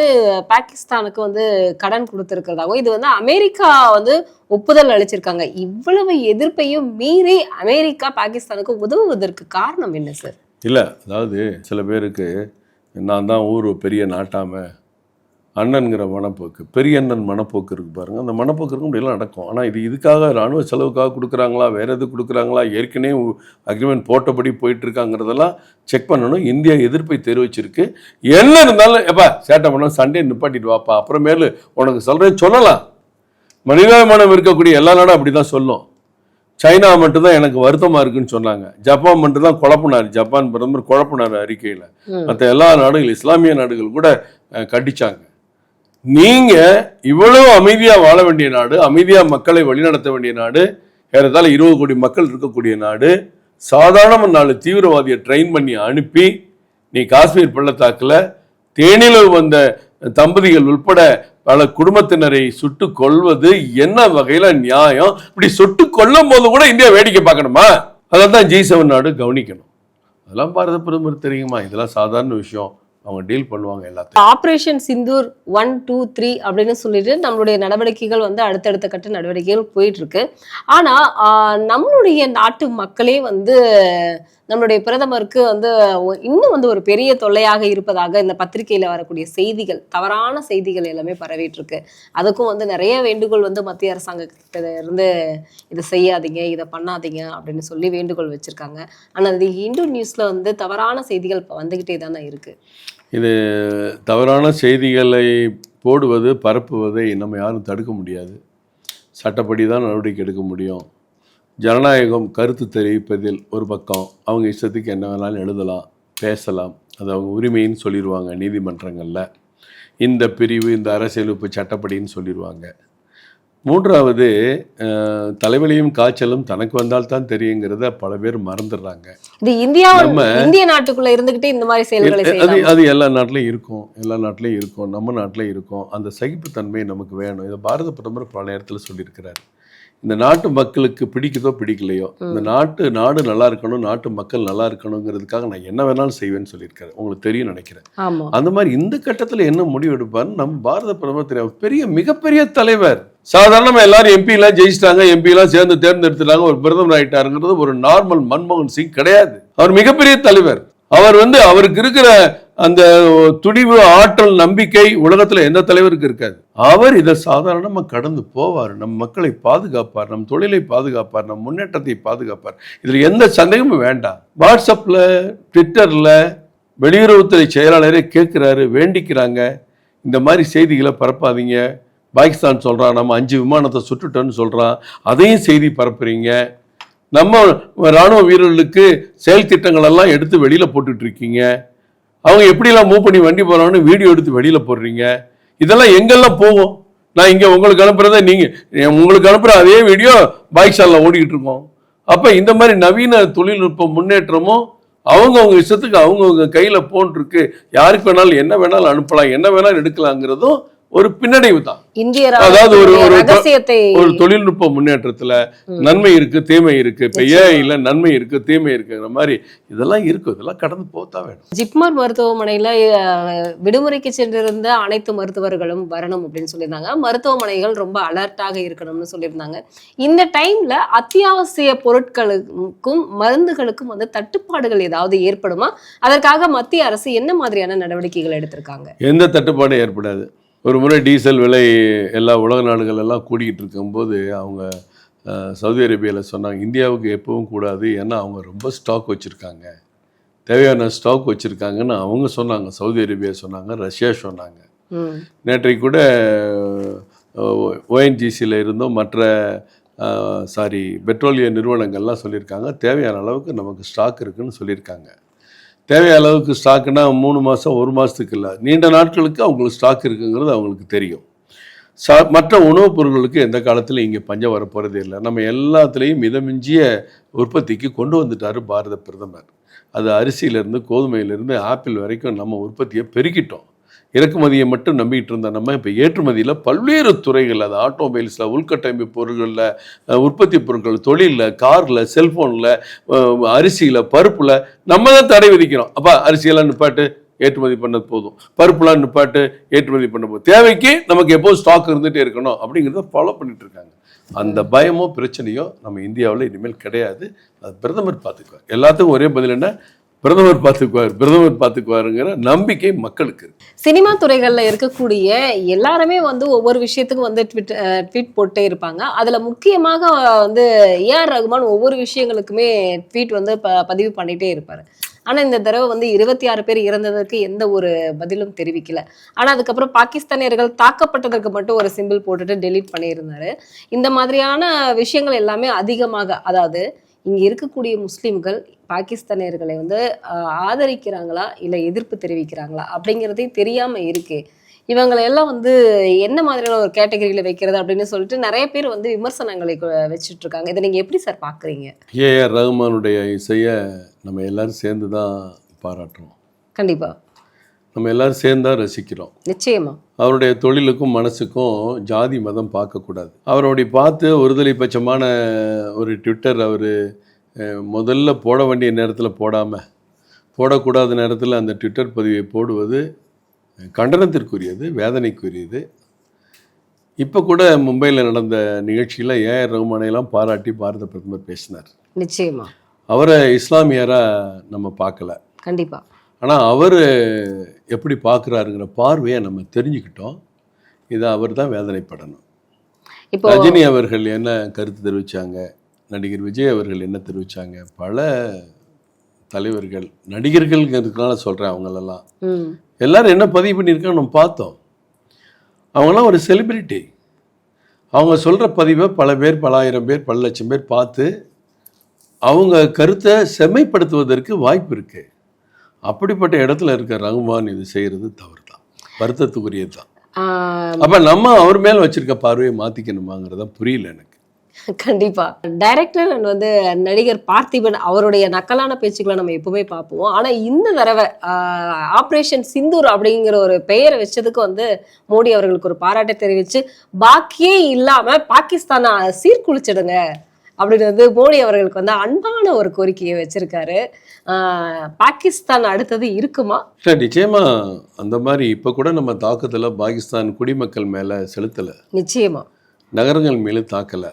பாகிஸ்தானுக்கு வந்து கடன் கொடுத்திருக்கிறதாகவும் இது வந்து அமெரிக்கா வந்து ஒப்புதல் அளிச்சிருக்காங்க. இவ்வளவு எதிர்ப்பையும் மீறி அமெரிக்கா பாகிஸ்தானுக்கு உதவுவதற்கு காரணம் என்ன சார்? இல்லை அதாவது சில பேருக்கு நான் தான் ஊர் பெரிய நாட்டாம அண்ணன்கிற மனப்போக்கு பெரிய அண்ணன் மனப்போக்கு இருக்கு பாருங்க. அந்த மனப்போக்கு இப்படியெல்லாம் நடக்கும். ஆனால் இது இதுக்காக ராணுவ செலவுக்காக கொடுக்குறாங்களா? வேற எது கொடுக்குறாங்களா? ஏற்கனவே அக்ரிமெண்ட் போட்டபடி போயிட்டு இருக்காங்கிறதெல்லாம் செக் பண்ணணும். இந்தியா எதிர்ப்பை தெரிவிச்சிருக்கு. என்ன இருந்தாலும் எப்பா சேட்டை பண்ண சண்டே நிப்பாட்டிட்டு வாப்பா. அப்புறமேலு உனக்கு சொல்கிறேன் சொல்லலாம். மனிதாபிமானம் இருக்கக்கூடிய எல்லா நாடும் அப்படி தான் சொல்லும். சைனா மட்டும்தான் எனக்கு வருத்தமாக இருக்குன்னு சொன்னாங்க. ஜப்பான் மட்டும் தான் குழப்பினார். ஜப்பான் பிரதமர் குழப்பினார் அறிக்கையில். மற்ற எல்லா நாடுகள் இஸ்லாமிய நாடுகள் கூட கண்டிச்சாங்க. நீங்க இவ்வளவு அமைதியா வாழ வேண்டிய நாடு அமைதியா மக்களை வழிநடத்த வேண்டிய நாடு ஏறத்தாழ இருபது கோடி மக்கள் இருக்கக்கூடிய நாடு சாதாரண நாலு தீவிரவாதியை ட்ரெயின் பண்ணி அனுப்பி நீ காஷ்மீர் பள்ளத்தாக்கில் தேனியில் வந்த தம்பதிகள் உட்பட பல குடும்பத்தினரை சுட்டு கொள்வது என்ன வகையில நியாயம்? இப்படி சுட்டு கொல்லும் போது கூட இந்தியா வேடிக்கை பார்க்கணுமா? அதை தான் ஜி செவன் நாடு கவனிக்கணும். அதெல்லாம் பாரத பிரதமர் தெரியுமா? இதெல்லாம் சாதாரண விஷயம். அவங்க டீல் பண்ணுவாங்க எல்லாத்தையும். Operation Sindoor one two three அப்படின்னு சொல்லிட்டு நம்மளுடைய நடவடிக்கைகள் வந்து அடுத்தடுத்த கட்ட நடவடிக்கைகள் போயிட்டு இருக்கு ஆனா நம்மளுடைய நாட்டு மக்களே வந்து நம்மளுடைய பிரதமருக்கு வந்து இன்னும் வந்து ஒரு பெரிய தொல்லையாக இருப்பதாக இந்த பத்திரிகையில வரக்கூடிய செய்திகள் தவறான செய்திகள் எல்லாமே பரவிட்டு இருக்கு அதுக்கும் வந்து நிறைய வேண்டுகோள் வந்து மத்திய அரசாங்கத்திட்ட இருந்து இதை செய்யாதீங்க இதை பண்ணாதீங்க அப்படின்னு சொல்லி வேண்டுகோள் வச்சிருக்காங்க. ஆனா அது இந்து நியூஸ்ல வந்து தவறான செய்திகள் இப்ப வந்துகிட்டே தானே இருக்கு. இது தவறான செய்திகளை போடுவது பரப்புவதை நம்ம யாரும் தடுக்க முடியாது. சட்டப்படி தான் நடவடிக்கை எடுக்க முடியும். ஜனநாயகம் கருத்து தெரிவிப்பதில் ஒரு பக்கம் அவங்க இஷ்டத்துக்கு என்ன வேணாலும் எழுதலாம் பேசலாம். அது அவங்க உரிமைன்னு சொல்லிடுவாங்க நீதிமன்றங்களில். இந்த பிரிவு இந்த அரசியலமைப்பு சட்டப்படின்னு சொல்லிடுவாங்க மூன்றாவது தலைவலியும் காய்ச்சலும் தனக்கு வந்தால் தான் தெரியுங்கிறத பல பேர் மறந்துடுறாங்க. இது இந்தியா நம்ம- இந்திய நாட்டுக்குள்ள இருந்துகிட்டு இந்த மாதிரி செயல்களை அது அது எல்லா நாட்டிலையும் இருக்கும். எல்லா நாட்டிலையும் இருக்கும். நம்ம நாட்டிலையும் இருக்கும். அந்த சகிப்புத்தன்மை நமக்கு வேணும். இதை பாரத பிரதமர் பல நேரத்தில் சொல்லியிருக்கிறார். இந்த நாட்டு மக்களுக்கு பிடிக்குதோ பிடிக்கலையோ இந்த நாட்டு நாடு நல்லா இருக்கணும் நாட்டு மக்கள் நல்லா இருக்கணுங்கிறதுக்காக நான் என்ன வேணாலும் செய்வேன்னு சொல்லியிருக்காரு. உங்களுக்கு தெரியும் நினைக்கிறேன். அந்த மாதிரி இந்த கட்டத்தில் என்ன முடிவு எடுப்பார்னு நம்ம பாரத பிரதமர் தெரியும் பெரிய மிகப்பெரிய தலைவர். சாதாரணமா எல்லாரும் எம்பி எல்லாம் ஜெயிச்சிட்டாங்க எம்பி எல்லாம் சேர்ந்து தேர்ந்தெடுத்துட்டாங்க ஒரு பிரதமர் ஆயிட்டாருங்கிறது ஒரு நார்மல் மன்மோகன் சிங் கிடையாது. அவர் மிகப்பெரிய தலைவர். அவர் வந்து அவருக்கு இருக்கிற அந்த துணிவு ஆற்றல் நம்பிக்கை உலகத்துல எந்த தலைவருக்கு இருக்காது. அவர் இதை சாதாரணமாக கடந்து போவார். நம் மக்களை பாதுகாப்பார் நம் தொழிலை பாதுகாப்பார் நம் முன்னேற்றத்தை பாதுகாப்பார். இதில் எந்த சந்தேகமும் வேண்டாம். வாட்ஸ்அப்பில் ட்விட்டரில் வெளியுறவுத்துறை செயலாளரே கேட்குறாரு வேண்டிக்கிறாங்க. இந்த மாதிரி செய்திகளை பரப்பாதீங்க. பாகிஸ்தான் சொல்கிறான் நம்ம அஞ்சு விமானத்தை சுட்டுட்டோன்னு சொல்கிறான் அதையும் செய்தி பரப்புறீங்க. நம்ம ராணுவ வீரர்களுக்கு செயல் திட்டங்கள் எல்லாம் எடுத்து வெளியில் போட்டுட்ருக்கீங்க இருக்கீங்க. அவங்க எப்படிலாம் மூவ் பண்ணி வண்டி போறாங்கன்னு வீடியோ எடுத்து வெளியில் போடுறீங்க? இதெல்லாம் எங்கெல்லாம் போகும்? நான் இங்கே உங்களுக்கு அனுப்புறத நீங்கள் உங்களுக்கு அனுப்புகிற அதே வீடியோ பாகிஸ்தான்ல ஓடிக்கிட்டு இருக்கோம். அப்போ இந்த மாதிரி நவீன தொழில்நுட்ப முன்னேற்றமும் அவங்கவுங்க இஷ்டத்துக்கு அவங்கவுங்க கையில் போன் இருக்கு யாருக்கு வேணாலும் என்ன வேணாலும் அனுப்பலாம் என்ன வேணாலும் எடுக்கலாங்கிறதும் ஒரு பின்னடைவு தான். இந்திய அதாவது ஒரு- ஒரு- தொழில்நுட்ப முன்னேற்றத்துல நன்மை இருக்கு தீமை இருக்கு இப்ப இல்ல நன்மை இருக்கு தீமை இருக்குங்கிற மாதிரி இதெல்லாம் இருக்கும் இதெல்லாம் கடந்து போத்தான் வேணும். ஜிப்மர் மருத்துவமனையில விடுமுறைக்கு சென்றிருந்த அனைத்து மருத்துவர்களும் வரணும் அப்படின்னு சொல்லியிருந்தாங்க. மருத்துவமனைகள் ரொம்ப அலர்ட்டாக இருக்கணும்னு சொல்லியிருந்தாங்க. இந்த டைம்ல அத்தியாவசிய பொருட்களுக்கும் மருந்துகளுக்கும் வந்து தட்டுப்பாடுகள் ஏதாவது ஏற்படுமா? அதற்காக மத்திய அரசு என்ன மாதிரியான நடவடிக்கைகள் எடுத்திருக்காங்க? எந்த தட்டுப்பாடும் ஏற்படாது. ஒரு முறை டீசல் விலை எல்லா உலக நாடுகள் எல்லாம் கூடிக்கிட்டு இருக்கும்போது அவங்க சவுதி அரேபியாவில் சொன்னாங்க இந்தியாவுக்கு எப்பவும் கூடாது. ஏன்னா அவங்க ரொம்ப ஸ்டாக் வச்சுருக்காங்க. தேவையான ஸ்டாக் வச்சுருக்காங்கன்னு அவங்க சொன்னாங்க சவுதி அரேபியா சொன்னாங்க ரஷ்யா சொன்னாங்க. நேற்றைக்கு கூட ஓஎன்ஜிசியில் இருந்தும் மற்ற சாரி பெட்ரோலிய நிறுவனங்கள்லாம் சொல்லியிருக்காங்க தேவையான அளவுக்கு நமக்கு ஸ்டாக் இருக்குன்னு சொல்லியிருக்காங்க. தேவையான அளவுக்கு ஸ்டாக்குனா மூணு மாதம் ஒரு மாதத்துக்கு இல்லை. நீண்ட நாட்களுக்கு அவங்களுக்கு ஸ்டாக் இருக்குங்கிறது அவங்களுக்கு தெரியும். சா மற்ற உணவுப் பொருட்களுக்கு எந்த காலத்திலும் இங்கே பஞ்சம் வரப்போகிறதே இல்லை. நம்ம எல்லாத்துலேயும் மிதமிஞ்சிய உற்பத்திக்கு கொண்டு வந்துட்டார் பாரத பிரதமர். அது அரிசியிலேருந்து கோதுமையிலேருந்து ஆப்பிள் வரைக்கும் நம்ம உற்பத்தியை பெருக்கிட்டோம். இறக்குமதியை மட்டும் நம்பிக்கிட்டு இருந்த நம்ம? இப்போ ஏற்றுமதியில் பல்வேறு துறைகள் அது ஆட்டோமொபைல்ஸில் உள்கட்டமைப்பு பொருட்களில் உற்பத்தி பொருட்கள் தொழிலில் காரில் செல்ஃபோனில் அரிசியில் பருப்பில் நம்ம தான் தடை விதிக்கிறோம் அப்போ அரிசியெல்லாம் நிப்பாட்டு ஏற்றுமதி பண்ணது போதும். பருப்புலாம் நிப்பாட்டு ஏற்றுமதி பண்ண போதும். தேவைக்கு நமக்கு எப்போது ஸ்டாக் இருந்துகிட்டே இருக்கணும் அப்படிங்கிறத ஃபாலோ பண்ணிட்டு இருக்காங்க. அந்த பயமோ பிரச்சனையோ நம்ம இந்தியாவில் இனிமேல் கிடையாது. அது பிரதமர் பார்த்துக்குவார். எல்லாத்துக்கும் ஒரே பதில் என்ன? பிரதமர் பார்த்துக்குவார் பிரதமர் பார்த்துக்குவாருங்கிற நம்பிக்கை மக்களுக்கு சினிமா துறைகளில் இருக்கக்கூடிய எல்லாருமே வந்து ஒவ்வொரு விஷயத்துக்கும் வந்து ட்விட் ட்வீட் போட்டே இருப்பாங்க. அதில் முக்கியமாக வந்து ஏஆர் ரகுமான் ஒவ்வொரு விஷயங்களுக்குமே ட்வீட் வந்து ப- பதிவு பண்ணிகிட்டே இருப்பார். ஆனால் இந்த தடவை வந்து இருபத்தி ஆறு பேர் இறந்ததற்கு எந்த ஒரு பதிலும் தெரிவிக்கல. ஆனால் அதுக்கப்புறம் பாகிஸ்தானியர்கள் தாக்கப்பட்டதற்கு மட்டும் ஒரு சிம்பிள் போட்டுட்டு டெலீட் பண்ணியிருந்தாரு. இந்த மாதிரியான விஷயங்கள் எல்லாமே அதிகமாக அதாவது இங்க இருக்கக்கூடிய முஸ்லிம்கள் பாகிஸ்தானியர்களை வந்து ஆதரிக்கிறாங்களா? இல்ல எதிர்ப்பு தெரிவிக்கிறாங்களா? அப்படிங்கிறதே தெரியாம இருக்கு. இவங்களை எல்லாம் வந்து என்ன மாதிரியான ஒரு கேட்டகரியில வைக்கிறது அப்படின்னு சொல்லிட்டு நிறைய பேர் வந்து விமர்சனங்களை வச்சுட்டு இருக்காங்க இதை நீங்க எப்படி சார் பாக்குறீங்க ஏஆர் ரஹ்மானுடைய இசையை நம்ம எல்லாரும் சேர்ந்து தான் பாராட்டுறோம். கண்டிப்பா. நம்ம எல்லாரும் சேர்ந்து தான் ரசிக்கிறோம். நிச்சயமா. அவருடைய தொழிலுக்கும் மனசுக்கும் ஜாதி மதம் பார்க்கக்கூடாது. அவருடைய பார்த்து ஒருதலை பட்சமான ஒரு ட்விட்டர் அவர் முதல்ல போட வேண்டிய நேரத்தில் போடாமல் போடக்கூடாத நேரத்தில் அந்த ட்விட்டர் பதிவை போடுவது கண்டனத்திற்குரியது வேதனைக்குரியது. இப்போ கூட மும்பையில் நடந்த நிகழ்ச்சியில் ஏஆர் ரகுமானையெல்லாம் பாராட்டி பாரத பிரதமர் பேசினார். நிச்சயமா. அவரை இஸ்லாமியராக நம்ம பார்க்கல. கண்டிப்பா. ஆனால் அவர் எப்படி பார்க்குறாருங்கிற பார்வையை நம்ம தெரிஞ்சுக்கிட்டோம். இதை அவர் தான் வேதனைப்படணும். இப்போ ரஜினி அவர்கள் என்ன கருத்து தெரிவித்தாங்க நடிகர் விஜய் அவர்கள் என்ன தெரிவித்தாங்க பல தலைவர்கள் நடிகர்கள்ங்கிறதுனால சொல்கிறேன் அவங்களெல்லாம். எல்லாரும் என்ன பதிவு பண்ணியிருக்காங்க நம்ம பார்த்தோம். அவங்களாம் ஒரு செலிபிரிட்டி அவங்க சொல்கிற பதிவை பல பேர் பல ஆயிரம் பேர் பல லட்சம் பேர் பார்த்து அவங்க கருத்தை செம்மைப்படுத்துவதற்கு வாய்ப்பு இருக்குது அப்படிப்பட்ட இடத்துல இருக்க ரகுமான் இது செய்கிறது தவறு தான் வருத்தத்துக்குரியது தான் அப்ப நம்ம அவர் மேல வச்சிருக்க பார்வையை மாத்திக்கணுமாங்கிறத புரியல எனக்கு. கண்டிப்பா. டைரக்டர் அண்ட் வந்து நடிகர் பார்த்திபன் அவருடைய நக்கலான பேச்சுக்களை நம்ம எப்பவுமே பார்ப்போம். ஆனா இந்த தடவை ஆபரேஷன் சிந்தூர் அப்படிங்கிற ஒரு பெயரை வச்சதுக்கு வந்து மோடி அவர்களுக்கு ஒரு பாராட்டை தெரிவிச்சு பாக்கியே இல்லாம பாகிஸ்தானை சீர்குலைச்சிடுங்க. அப்படின்னு வந்து மோடி அவர்களுக்கு வந்து அன்பான ஒரு கோரிக்கையை வச்சிருக்காரு. பாகிஸ்தான் அடுத்தது இருக்குமா? நிச்சயமா அந்த மாதிரி இப்ப கூட நம்ம தாக்குதலை பாகிஸ்தான் குடிமக்கள் மேல செலுத்தல. நிச்சயமா. நகரங்கள் மேலே தாக்கலை.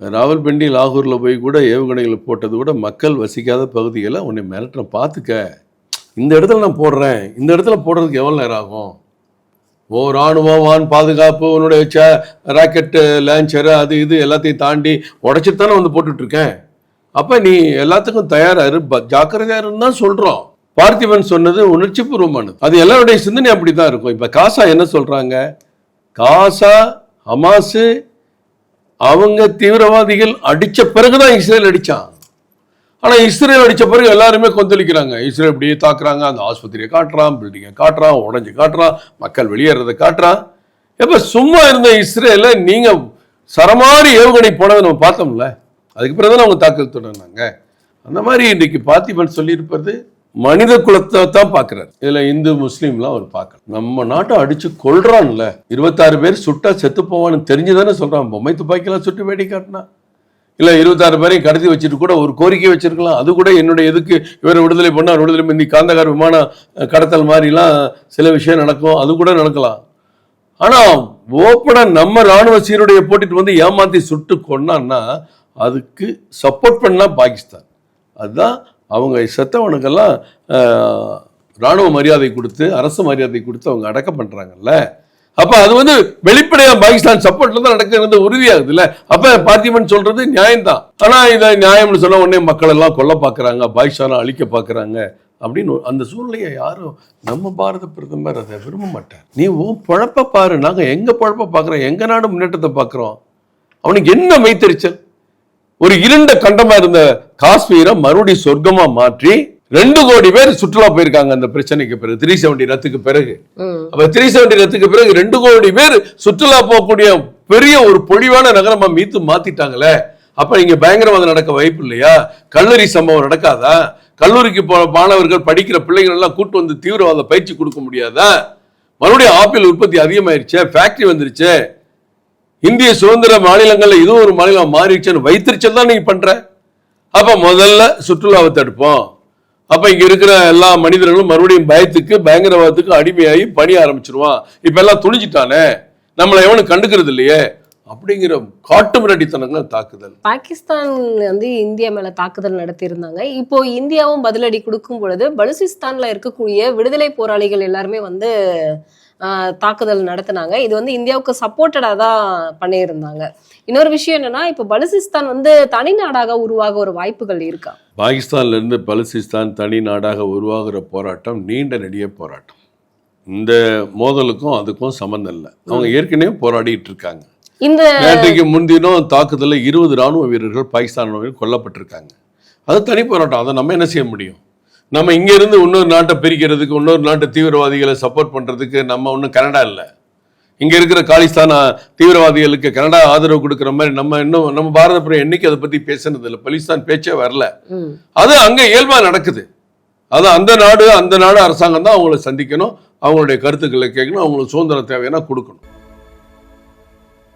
ராவல்பிண்டி லாகூரில் போய் கூட ஏவுகணைகளை போட்டது கூட மக்கள் வசிக்காத பகுதிகளை உன்னை மிரட்டுறேன் பார்த்துக்க இந்த இடத்துல நான் போடுறேன். இந்த இடத்துல போடுறதுக்கு எவ்வளோ நேரம் ஆகும்? ஓ ராணுவம் வான் பாதுகாப்பு உன்னுடைய ச ராக்கெட்டு லான்ச்சரு அது இது எல்லாத்தையும் தாண்டி உடச்சிட்டு தானே வந்து போட்டுட்டு இருக்கேன் அப்போ நீ எல்லாத்துக்கும் தயாராக இரு ஜாக்கிரதையாக இருந்தால் தான் சொல்கிறோம் பார்த்திபன் சொன்னது உணர்ச்சி பூர்வமானது அது எல்லாருடைய சிந்தனை அப்படி தான் இருக்கும். இப்போ காசா என்ன சொல்கிறாங்க காசா ஹமாஸு அவங்க தீவிரவாதிகள் அடிச்ச பிறகுதான் இஸ்ரேல் அடிச்சான். ஆனால் இஸ்ரேல் அடித்த பிறகு எல்லாருமே கொந்தளிக்கிறாங்க. இஸ்ரேல் இப்படியே தாக்குறாங்க. அந்த ஆஸ்பத்திரியை காட்டுறான் பில்டிங்கை காட்டுறான் உடஞ்சி காட்டுறான் மக்கள் வெளியேறதை காட்டுறான். எப்போ சும்மா இருந்த இஸ்ரேல நீங்கள் சரமாரி ஏவுகணை போனதை நம்ம பார்த்தோம்ல. அதுக்கு பிறகு தான் அவங்க தாக்கல் தொடர்ந்தாங்க அந்த மாதிரி இன்றைக்கு பார்த்திபன் சொல்லியிருப்பது மனித குலத்தை தான் பார்க்குறாரு. இதில் இந்து முஸ்லீம்லாம் அவர் பார்க்கல. நம்ம நாட்டை அடித்து கொள்றான்ல இருபத்தாறு பேர் சுட்டா செத்து போவான்னு தெரிஞ்சுதானே சொல்கிறான் பொம்மை துப்பாக்கிலாம் சுட்டு வேடி காட்டினா இல்லை இருபத்தாறு பேரையும் கடத்தி வச்சுட்டு கூட ஒரு கோரிக்கை வச்சிருக்கலாம். அது கூட என்னுடைய எதுக்கு இவரை விடுதலை பண்ணால் விடுதலை பண்ணி காந்தகார் விமான கடத்தல் மாதிரிலாம் சில விஷயம் நடக்கும். அது கூட நடக்கலாம். ஆனால் ஓப்பனாக நம்ம ராணுவ சீருடைய போட்டுட்டு வந்து ஏமாத்தி சுட்டு கொண்டான்னா அதுக்கு சப்போர்ட் பண்ணா பாகிஸ்தான். அதுதான் அவங்க செத்தவனுக்கெல்லாம் இராணுவ ராணுவ மரியாதை கொடுத்து அரசு மரியாதை கொடுத்து அவங்க அடக்கம் பண்ணுறாங்கல்ல அப்ப அது வந்து வெளிப்படையா பாகிஸ்தான் சப்போர்ட்ல தான் நடக்கிறது உறுதியாகுது இல்ல அப்ப பார்த்திபன் சொல்றது நியாயம்தான். ஆனா இதை நியாயம்னு சொன்ன உடனே மக்கள் எல்லாம் கொல்ல பாக்குறாங்க பாகிஸ்தானை அழிக்க பாக்குறாங்க அப்படின்னு அந்த சூழ்நிலையை யாரும் நம்ம பாரத பிரதமர் அதை விரும்ப மாட்டார். நீ உன் பழப்ப பாரு நாங்க எங்க பழப்ப பாக்குறோம் எங்க நாடு முன்னேற்றத்தை பாக்குறோம். அவனுக்கு என்ன மைத்தறிச்சல் ஒரு இருண்ட கண்டமா இருந்த காஷ்மீரை மறுபடியும் சொர்க்கமா மாற்றி ரெண்டு கோடி பேர் சுற்றுலா போயிருக்காங்க அந்த பிரச்சனைக்கு பிறகு. த்ரீ செவன்டி ரத்துக்கு பிறகு. அப்ப த்ரீ செவன்டி ரத்துக்கு பிறகு ரெண்டு கோடி பேர் சுற்றுலா போகக்கூடிய பெரிய ஒரு பொழிவான நகரமா மீத்து மாத்திட்டாங்களே. அப்ப இங்க பயங்கரவாதம் நடக்க வாய்ப்பு இல்லையா? கல்லூரி சம்பவம் நடக்காதா? கல்லூரிக்கு போன மாணவர்கள் படிக்கிற பிள்ளைகள் எல்லாம் கூட்டு வந்து தீவிரவாத பயிற்சி கொடுக்க முடியாதா? மறுபடியும் ஆப்பிள் உற்பத்தி அதிகமாயிருச்சே ஃபேக்டரி வந்துருச்சே. இந்திய சுதந்திர மாநிலங்கள்ல இதுவும் ஒரு மாநிலம் மாறிடுச்சுன்னு வைத்திருச்சல் தான் நீங்க பண்ற. அப்ப முதல்ல சுற்றுலாவை தடுப்போம். அப்ப இங்க இருக்கிற எல்லா மனிதர்களும் மறுபடியும் பயத்துக்கு பயங்கரவாதத்துக்கு அடிமையாகி பணி ஆரம்பிச்சிருவான். இப்ப எல்லாம் துணிஞ்சிட்டானே? நம்மளை எவனும் கண்டுக்கிறது இல்லையே? அப்படிங்கிற காட்டு மிரட்டித்தனங்கள் தாக்குதல். பாகிஸ்தான் வந்து இந்தியா மேல தாக்குதல் நடத்தியிருந்தாங்க. இப்போ இந்தியாவும் பதிலடி கொடுக்கும் பொழுது பலுசிஸ்தான்ல இருக்கக்கூடிய விடுதலை போராளிகள் எல்லாருமே வந்து தாக்குதல் நடத்தினாங்க. இது வந்து இந்தியாவுக்கு சப்போர்ட்டடா தான் பண்ணியிருந்தாங்க. இன்னொரு விஷயம் என்னன்னா இப்போ பலுசிஸ்தான் வந்து தனி நாடாக உருவாக ஒரு வாய்ப்புகள் இருக்கா? பாகிஸ்தான்ல இருந்து பலுசிஸ்தான் தனி நாடாக உருவாகிற போராட்டம் நீண்ட நெடிய போராட்டம். இந்த மோதலுக்கும் அதுக்கும் சம்மந்தம் இல்லை. அவங்க ஏற்கனவே போராடிட்டு இருக்காங்க. இந்த நேற்றைக்கு முன்தினம் தாக்குதல்ல இருபது ராணுவ வீரர்கள் பாகிஸ்தான் கொல்லப்பட்டிருக்காங்க. அது தனி போராட்டம். அதை நம்ம என்ன செய்ய முடியும்? நம்ம இங்க இருந்து இன்னொரு நாட்டை பிரிக்கிறதுக்கு இன்னொரு நாட்டு தீவிரவாதிகளை சப்போர்ட் பண்றதுக்கு நம்ம ஒன்றும் கனடா இல்லை. இங்க இருக்கிற காலிஸ்தான் தீவிரவாதிகளுக்கு கனடா ஆதரவு கொடுக்குற மாதிரி நம்ம இன்னும் நம்ம பாரத பிரதமர் என்னைக்கு அதை பத்தி பேசுனது இல்லை. பலிஸ்தான் பேச்சே வரல. அது அங்க இயல்பா நடக்குது. அது அந்த நாடு அந்த நாடு அரசாங்கம் தான் அவங்கள சந்திக்கணும். அவங்களுடைய கருத்துக்களை கேட்கணும். அவங்களுக்கு சுதந்திரம் தேவைன்னா கொடுக்கணும்.